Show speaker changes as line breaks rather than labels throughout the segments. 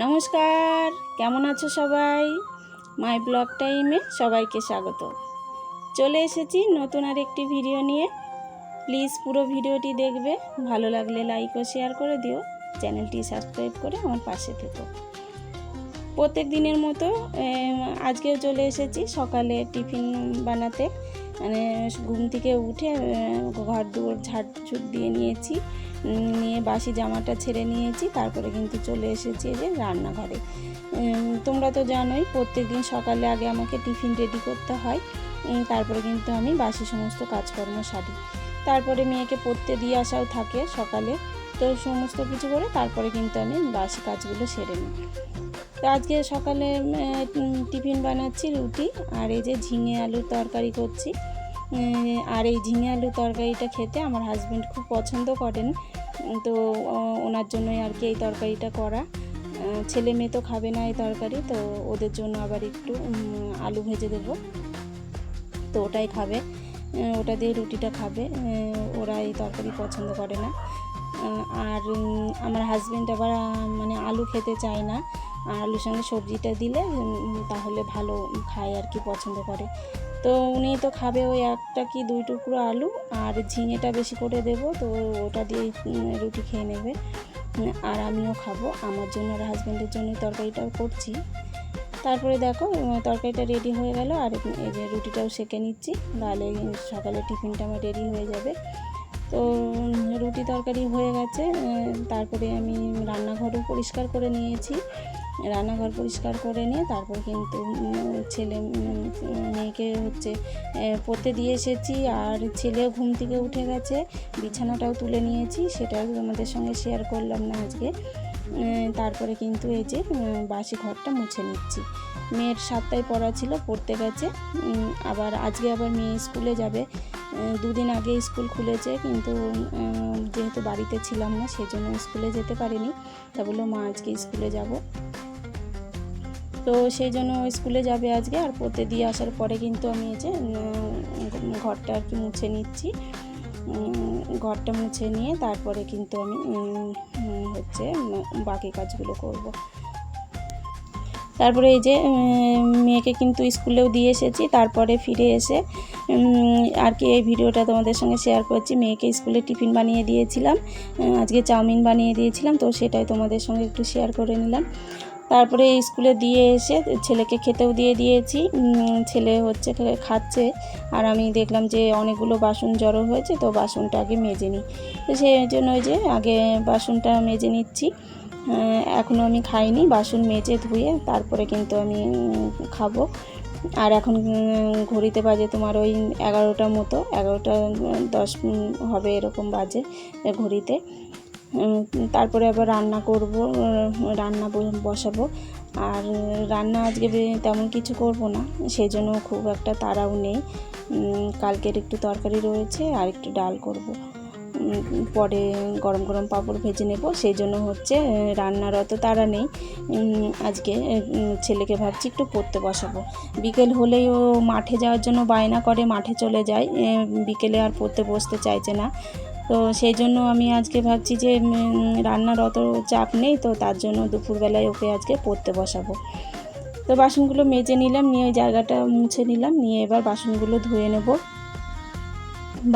নমস্কার, কেমন আছো সবাই? মাই ব্লগ টাইমে সবাইকে স্বাগত। চলে এসেছি নতুন আর একটি ভিডিও নিয়ে। প্লিজ পুরো ভিডিওটি দেখবে, ভালো লাগলে লাইক ও শেয়ার করে দিও, চ্যানেলটি সাবস্ক্রাইব করে আমার পাশে থেকো। প্রত্যেক দিনের মতো আজকেও চলে এসেছি সকালে টিফিন বানাতে। মানে ঘুম থেকে উঠে ঘর দুয়ার ঝাড় দিয়ে নিয়েছি। নিয়ে বাসি জামাটা ছেড়ে নিয়েছি, তারপরে কিন্তু চলে এসেছি যে রান্নাঘরে। তোমরা তো জানোই প্রত্যেক দিন সকালে আগে আমাকে টিফিন রেডি করতে হয় তারপরে কিন্তু আমি বাসি সমস্ত কাজকর্ম সারি। তারপরে মেয়েকে পড়তে দিয়ে আসাও থাকে সকালে, তো সমস্ত কিছু করে তারপরে কিন্তু আমি বাসি কাজগুলো সেরে নিই। তো আজকে সকালে টিফিন বানাচ্ছি রুটি, আর এই যে ঝিঙে আলুর তরকারি করছি। আর এই ঝিঙে আলুর তরকারিটা খেতে আমার হাজব্যান্ড খুব পছন্দ করেন। তো ওনার জন্যই আর কি এই তরকারিটা করা। ছেলে মেয়ে তো খাবে না এই তরকারি, তো ওদের জন্য আবার একটু আলু ভেজে দেবো। তো ওটাই খাবে। ওটা দিয়ে রুটিটা খাবে। ওরা এই তরকারি পছন্দ করে না। আর আমার হাজব্যান্ড আবার মানে আলু খেতে চায় না। আর আলুর সঙ্গে সবজিটা দিলে তাহলে ভালো খায় আর কি পছন্দ করে। তো উনি তো খাবে ওই একটা কি দুই টুকরো আলু আর ঝিঙেটা বেশি করে দেবো, তো ওটা দিয়ে রুটি খেয়ে নেবে। আর আমিও খাব। আমার জন্য আর হাজব্যান্ডের জন্য তরকারিটাও করছি। তারপরে দেখো তরকারিটা রেডি হয়ে গেল আর এই যে রুটিটাও সেঁকে নিচ্ছি। তাহলে সকালে টিফিনটা আমার রেডি হয়ে যাবে। তো রুটি তরকারি হয়ে গেছে। তারপরে আমি রান্নাঘরও পরিষ্কার করে নিয়েছি। রান্নাঘর পরিষ্কার করে নিয়ে তারপর কিন্তু ছেলে মেয়েকে হচ্ছে পড়তে দিয়ে এসেছি আর ছেলেও ঘুম থেকে উঠে গেছে। বিছানাটাও তুলে নিয়েছি, সেটাও তোমাদের সঙ্গে শেয়ার করলাম না আজকে। তারপরে কিন্তু এই যে বাসি ঘরটা মুছে নিচ্ছি। মেয়ের সাতটায় পড়া ছিল, পড়তে গেছে। আবার আজকে আবার মেয়ে স্কুলে যাবে। দুদিন আগে স্কুল খুলেছে, কিন্তু যেহেতু বাড়িতে ছিলাম না, সেজন্য স্কুলে যেতে পারিনি। তা বলল, মা, আজকে স্কুলে যাব। তো সেই জন্য স্কুলে যাবে আজকে আর পড়তে দিয়ে আসার পরে কিন্তু আমি এই যে ঘরটা আর কি মুছে নিচ্ছি। ঘরটা মুছে নিয়ে তারপরে কিন্তু আমি হচ্ছে বাকি কাজগুলো করব। তারপরে এই যে মেয়েকে কিন্তু স্কুলেও দিয়ে এসেছি। তারপরে ফিরে এসে আর কি এই ভিডিওটা তোমাদের সঙ্গে শেয়ার করছি। মেয়েকে স্কুলে টিফিন বানিয়ে দিয়েছিলাম। আজকে চাউমিন বানিয়ে দিয়েছিলাম। তো সেটাই তোমাদের সঙ্গে একটু শেয়ার করে নিলাম। তারপরে স্কুলে দিয়ে এসে ছেলেকে খেতেও দিয়ে দিয়েছি। ছেলে হচ্ছে খাচ্ছে আর আমি দেখলাম যে অনেকগুলো বাসন জড়ো হয়েছে, তো বাসনটা আগে মেজে নিই। তো সেই জন্য ওই যে আগে বাসনটা মেজে নিচ্ছি। এখনও আমি খাইনি, বাসন মেজে ধুয়ে তারপরে কিন্তু আমি খাব। আর এখন ঘড়িতে বাজে তোমার ওই এগারোটার মতো, এগারোটা দশ হবে এরকম বাজে ঘড়িতে। তারপরে আবার রান্না করব রান্না বসাবো। আর রান্না আজকে তেমন কিছু করব না সেই জন্য খুব একটা তাড়াও নেই। কালকের একটু তরকারি রয়েছে, আর একটু ডাল করব। পরে গরম গরম পাঁপড় ভেজে নেব সেই জন্য হচ্ছে রান্নার অত তাড়া নেই। আজকে ছেলেকে ভাবছি একটু পড়তে বসাবো। বিকেল হলেই ও মাঠে যাওয়ার জন্য বায়না করে, মাঠে চলে যায়। বিকেলে আর পড়তে বসতে চাইছে না। তো সেই জন্য আমি আজকে ভাবছি যে রান্নার অত চাপ নেই, তো তার জন্য দুপুরবেলায় ওকে আজকে পড়তে বসাবো। তো বাসনগুলো মেজে নিলাম, নিয়ে ওই জায়গাটা মুছে নিলাম, নিয়ে এবার বাসনগুলো ধুয়ে নেব।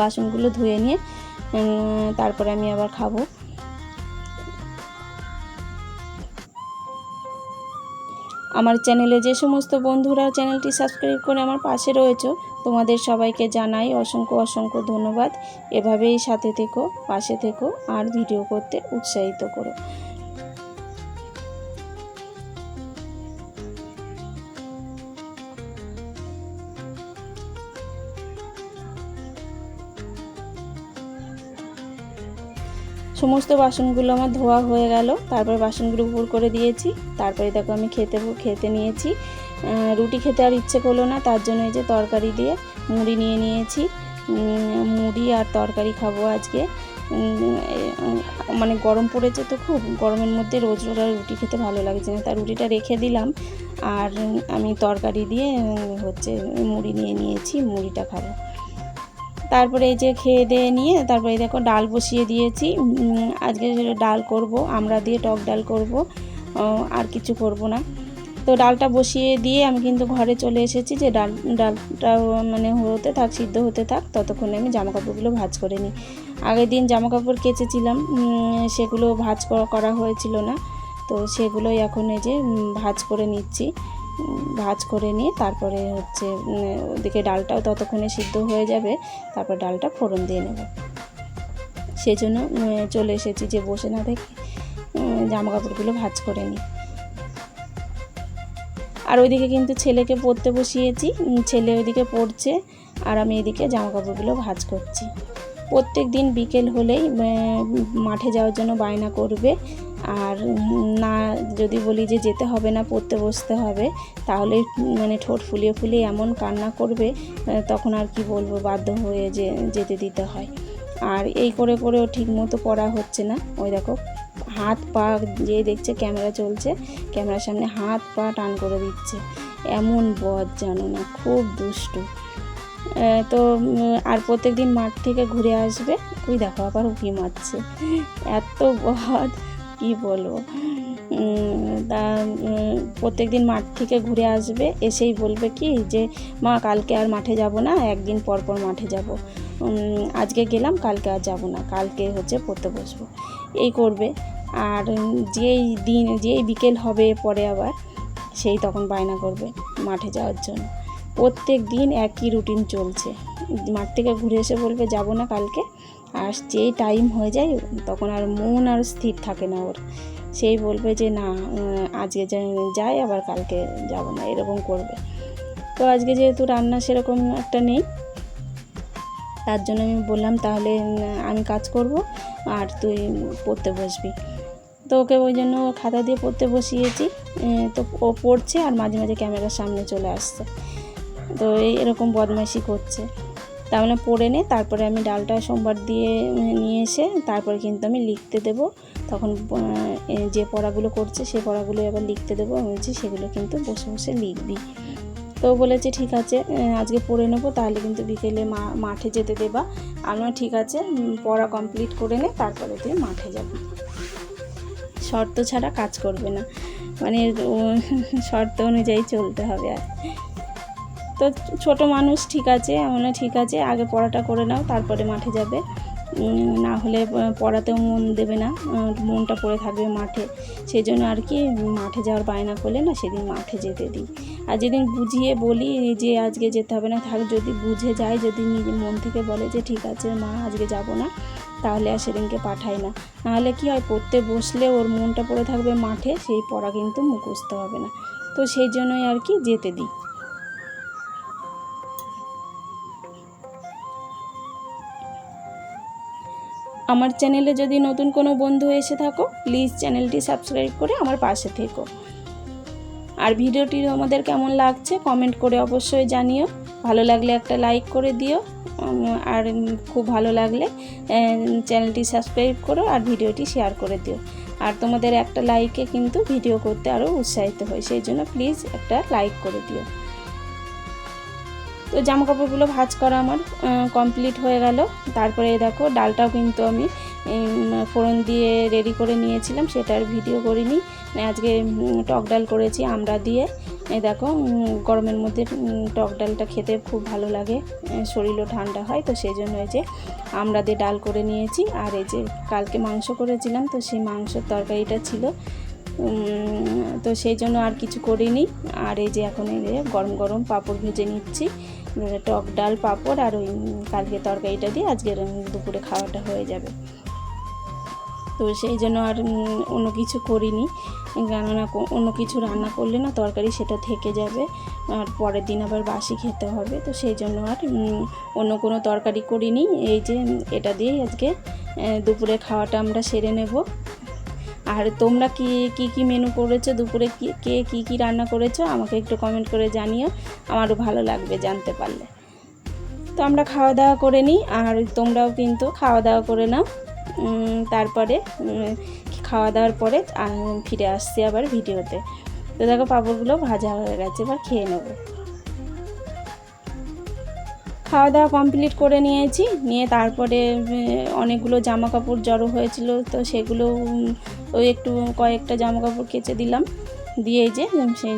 বাসনগুলো ধুয়ে নিয়ে তারপরে আমি আবার খাব। আমার চ্যানেলে যে সমস্ত বন্ধুরা চ্যানেলটি সাবস্ক্রাইব করে আমার পাশে রয়েছে তোমাদের সবাইকে জানাই অসংখ্য অসংখ্য ধন্যবাদ। এভাবেই সাথে থেকো, পাশে থেকো, আর ভিডিও করতে উৎসাহিত করো। সমস্ত বাসনগুলো আমার ধোয়া হয়ে গেল, তারপরে বাসনগুলো উপর করে দিয়েছি, তারপরে দেখো আমি খেতে খেতে নিয়েছি। রুটি খেতে আর ইচ্ছে করল না, তার জন্য এই যে তরকারি দিয়ে মুড়ি নিয়ে নিয়েছি। মুড়ি আর তরকারি খাব আজকে। মানে গরম পড়েছে তো খুব, গরমের মধ্যে রোজ রোজ আর রুটি খেতে ভালো লাগছে না। তার রুটিটা রেখে দিলাম আর আমি তরকারি দিয়ে হচ্ছে মুড়ি নিয়ে নিয়েছি, মুড়িটা খাব। তারপরে এই যে খেয়ে দিয়ে নিয়ে, তারপরে দেখো ডাল বসিয়ে দিয়েছি। আজকে ডাল করব, আমরা দিয়ে টক ডাল করব আর কিছু করব না। তো ডালটা বসিয়ে দিয়ে আমি কিন্তু ঘরে চলে এসেছি যে ডাল, ডালটা মানে হতে থাক, সিদ্ধ হতে থাক, ততক্ষণে আমি জামা কাপড়গুলো ভাজ করে নিই। আগের দিন জামা কাপড় কেচেছিলাম সেগুলো ভাজ করা- হয়েছিল না, তো সেগুলোই এখন এই যে ভাজ করে নিচ্ছি। ভাজ করে নিয়ে তারপরে হচ্ছে ওদিকে ডালটাও ততক্ষণে সিদ্ধ হয়ে যাবে, তারপর ডালটা ফোড়ন দিয়ে নেব। সেই জন্য চলে এসেছি যে বসে না থেকে জামা কাপড়গুলো ভাজ করে নিই। আর ওইদিকে কিন্তু ছেলেকে পড়তে বসিয়েছি। ছেলে ওইদিকে পড়ছে আর আমি এদিকে জামা কাপড়গুলো ভাজ করছি। প্রত্যেক দিন বিকেল হলেই মাঠে যাওয়ার জন্য বায়না করবে। আর না যদি বলি যে যেতে হবে না, পড়তে বসতে হবে, তাহলে মানে ঠোঁট ফুলিয়ে ফুলিয়ে এমন কান্না করবে তখন আর কি বলব, বাধ্য হয়ে যে, যেতে দিতে হয়। আর এই করে করেও ঠিক মতো পড়া হচ্ছে না। ওই দেখো হাত পা যে দেখছে ক্যামেরা চলছে, ক্যামেরার সামনে হাত পা টান করে দিচ্ছে। এমন বদ জানো না, খুব দুষ্টু। তো আর প্রত্যেক দিন মাঠ থেকে ঘুরে আসবে, ওই দেখো আবার উঁকি মারছে। এত বদ, কি বলব? তা প্রত্যেক দিন মাঠ থেকে ঘুরে আসবে, এসেই বলবে কি যে, মা, কালকে আর মাঠে যাব না, একদিন পর পর মাঠে যাব। আজকে গেলাম, কালকে আর যাব না, কালকে হচ্ছে পড়তে বসবো। এই করবে। আর যেই দিন, যেই বিকেল হবে পরে আবার সেই তখন বায়না করবে মাঠে যাওয়ার জন্য। প্রত্যেক দিন একই রুটিন চলছে। মাঠ থেকে ঘুরে এসে বলবে, যাব না কালকে। আর যেই টাইম হয়ে যায়, তখন আর মন আর স্থির থাকে না ওর। সেই বলবে যে, না আজকে যা- যাই, আবার কালকে যাব না। এরকম করবে। তো আজকে যেহেতু রান্না সেরকম একটা নেই, তার জন্য আমি বললাম, তাহলে আমি কাজ করব আর তুই পড়তে বসবি। তো ওকে ওই জন্য খাতা দিয়ে পড়তে বসিয়েছি তো ও পড়ছে আর মাঝে মাঝে ক্যামেরার সামনে চলে আসছে। তো এই এরকম বদমাইশি করছে। তার মানে পড়ে নে, তারপরে আমি ডালটা সোমবার দিয়ে নিয়ে এসে তারপরে কিন্তু আমি লিখতে দেব। তখন যে পড়াগুলো করছে সেই পড়াগুলো এবার লিখতে দেবো। আমি বলছি সেগুলো কিন্তু বসে বসে লিখবি। তো বলেছে, ঠিক আছে আজকে পড়ে নেব, তাহলে কিন্তু বিকেলে মা, মাঠে যেতে দেবা। আমিও ঠিক আছে পড়া কমপ্লিট করে নে, তারপরে তুই মাঠে যাবি। শর্ত ছাড়া কাজ করবে না। মানে শর্ত অনুযায়ী চলতে হবে আর। তো ছোট মানুষ ঠিক আছে মানে ঠিক আছে, আগে পড়াটা করে নাও, তারপরে মাঠে যাবে। না হলে পড়াতেও মন দেবে না। মনটা পড়ে থাকবে মাঠে। সেই জন্য আর কি, মাঠে যাওয়ার বায়না করলে না সেদিন মাঠে যেতে দিই। আর যেদিন বুঝিয়ে বলি যে আজকে যেতে হবে না, থাক যদি বুঝে যায়, যদি নিজে মন থেকে বলে যে ঠিক আছে মা, আজকে যাব না, তাহলে আর সেদিনকে পাঠাই না। নাহলে কি হয়, পড়তে বসলে ওর মনটা পড়ে থাকবে মাঠে, সেই পড়া কিন্তু মুখস্থ হবে না। তো সেই জন্যই আর কি যেতে দিই। আমার চ্যানেলে যদি নতুন কোনো বন্ধু এসে থাকো প্লিজ চ্যানেলটি সাবস্ক্রাইব করে আমার পাশে থেকো। আর ভিডিওটি আমাদের কেমন লাগছে কমেন্ট করে অবশ্যই জানিও। ভালো লাগলে একটা লাইক করে দিও আর খুব ভালো লাগলে চ্যানেলটি সাবস্ক্রাইব করো আর ভিডিওটি শেয়ার করে দিও। আর তোমাদের একটা লাইকে কিন্তু ভিডিও করতে আরও উৎসাহিত হয়, সেই জন্য প্লিজ একটা লাইক করে দিও। তো জামা কাপড়গুলো ভাঁজ করা আমার কমপ্লিট হয়ে গেল। তারপরে দেখো ডালটাও কিন্তু আমি ফোড়ন দিয়ে রেডি করে নিয়েছিলাম, সেটার ভিডিও করিনি। মানে আজকে টক ডাল করেছি আমরা দিয়ে। এই দেখো গরমের মধ্যে টক ডালটা খেতে খুব ভালো লাগে শরীরও ঠান্ডা হয়, তো সেই জন্য এই যে আমরা দিয়ে ডাল করে নিয়েছি। আর এই যে কালকে মাংস করেছিলাম, তো সেই মাংসের তরকারিটা ছিল। তো সেই জন্য আর কিছু করিনি। আর এই যে এখন এই গরম গরম পাঁপড় ভেজে নিচ্ছি, টক ডাল, পাঁপড় আর ওই কালকে তরকারিটা দিয়ে আজকের দুপুরে খাওয়াটা হয়ে যাবে। তো সেই জন্য আর অন্য কিছু করিনি। কেননা অন্য কিছু রান্না করলে না তরকারি সেটা থেকে যাবে, আর পরের দিন আবার বাসি খেতে হবে। তো সেই জন্য আর অন্য কোনো তরকারি করিনি। এই যে, এটা দিয়েই আজকে দুপুরে খাওয়াটা আমরা সেরে নেব। আর তোমরা কি কি কি মেনু করেছ? দুপুরে কি, কে, কি রান্না করেছ? আমাকে একটু কমেন্ট করে জানিও। আমারও ভালো লাগবে জানতে পারলে। তো আমরা খাওয়া দাওয়া করে নিই, আর তোমরাও কিন্তু খাওয়া দাওয়া করে নাও। তারপরে খাওয়া দাওয়ার পরে ফিরে আসছি আবার ভিডিওতে। তো দেখো, পাঁপড়গুলো ভাজা হয়ে গেছে, এবার খেয়ে নেব। খাওয়া দাওয়া কমপ্লিট করে নিয়েছি, নিয়ে তারপরে অনেকগুলো জামা কাপড় জড়ো হয়েছিল, তো সেগুলো ওই একটু কয়েকটা জামা কাপড় কেচে দিলাম। দিয়ে যে, সেই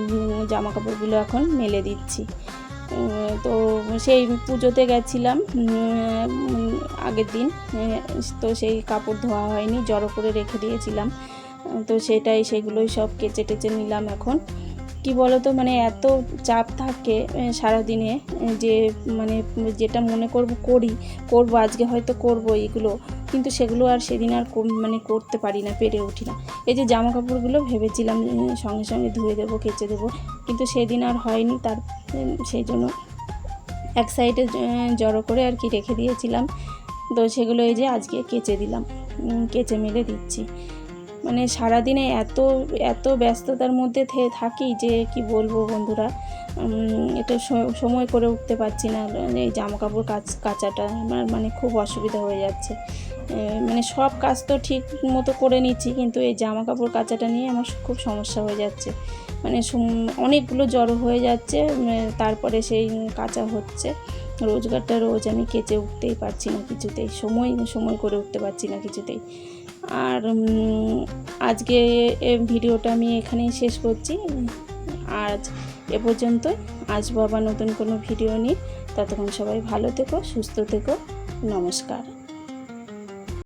জামা কাপড়গুলো এখন মেলে দিচ্ছি। তো সেই পুজোতে গেছিলাম আগের দিন, তো সেই কাপড় ধোয়া হয়নি, জড়ো করে রেখে দিয়েছিলাম, তো সেটাই, সেগুলোই সব কেচে টেচে নিলাম এখন। কি বলতো মানে এত চাপ থাকে সারাদিনে যে মানে যেটা মনে করব করি, করব, আজকে হয়তো করব এগুলো, কিন্তু সেগুলো আর সেদিন আর মানে করতে পারি না, পেরে উঠি না। এই যে জামা কাপড়গুলো ভেবেছিলাম সঙ্গে সঙ্গে ধুয়ে দেবো, কেচে দেবো, কিন্তু সেদিন আর হয়নি, তার সেই জন্য এক সাইডে জড়ো করে আর কি রেখে দিয়েছিলাম। তো সেগুলো এই যে আজকে কেচে দিলাম কেচে মেলে দিচ্ছি। মানে সারাদিনে এত এত ব্যস্ততার মধ্যে থাকি যে কি বলব বন্ধুরা? এটা সময় করে উঠতে পারছি না। এই জামা কাপড় কাচ, কাচাটা আমার মানে খুব অসুবিধা হয়ে যাচ্ছে। মানে সব কাজ তো ঠিক মতো করে নিচ্ছি, কিন্তু এই জামা কাপড় কাচাটা নিয়ে আমার খুব সমস্যা হয়ে যাচ্ছে। মানে অনেকগুলো জড়ো হয়ে যাচ্ছে তারপরে সেই কাঁচা হচ্ছে। রোজগারটা রোজ আমি কেচে উঠতেই পারছি না কিছুতেই। সময় সময় করে উঠতে পারছি না কিছুতেই। আর আজকে ভিডিওটা আমি এখানেই শেষ করছি। আজ এ পর্যন্ত আসব আবার নতুন কোনো ভিডিও নিয়ে। ততক্ষণ সবাই ভালো থেকো, সুস্থ থেকো। নমস্কার।